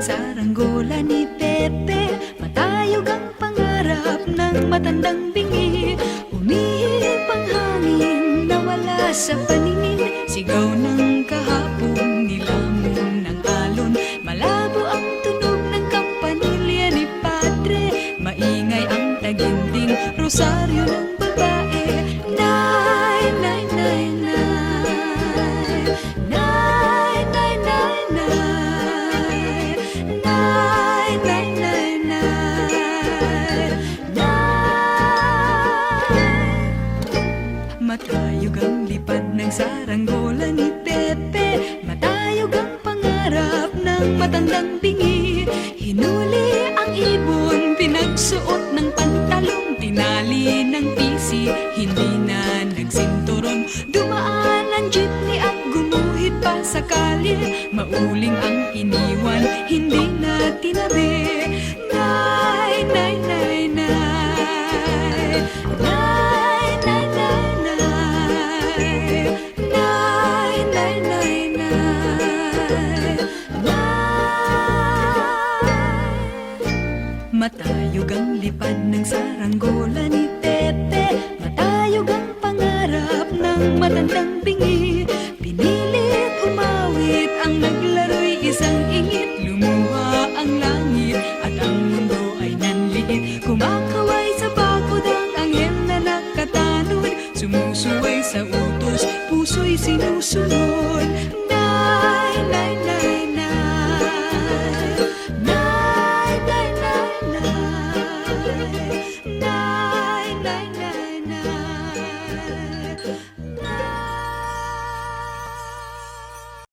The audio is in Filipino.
saranggola ni Pepe. Matayog ang pangarap ng matandang bingi. Umihip ang hangin nawala sa paningin. Sigaw ng rosaryo ng babae. Nay, nay, nay, nay. Nay, nay, nay, nay. Nay, nay, nay, nay. Nay Matayog ang lipad ng saranggola ni Pepe. Matayog ang pangarap ng matandang bingi. Hinuli ang ibon, pinagsuot ng pantalong Tinali pisi, hindi na nagsinturon. Dumaan ang jeepney at gumuhit pa sa kalye. Mauling ang iniwan, hindi na tinabi. Nay, nay, nay, nay. Nay, nay, nay, nay. Nay, nay, nay, nay. Nay Matayog ang lipad ng saranggola ni ng bingi. Pinilit umawit ang naglaro'y isang ingit. Lumuha ang langit at ang mundo ay nanliit Kumakaway sa bakod ang anghel na nakatanuin Sumusuway sa utos, puso'y sinusunod. Nay, nay, nay, nay. Nay, nay, nay, nay.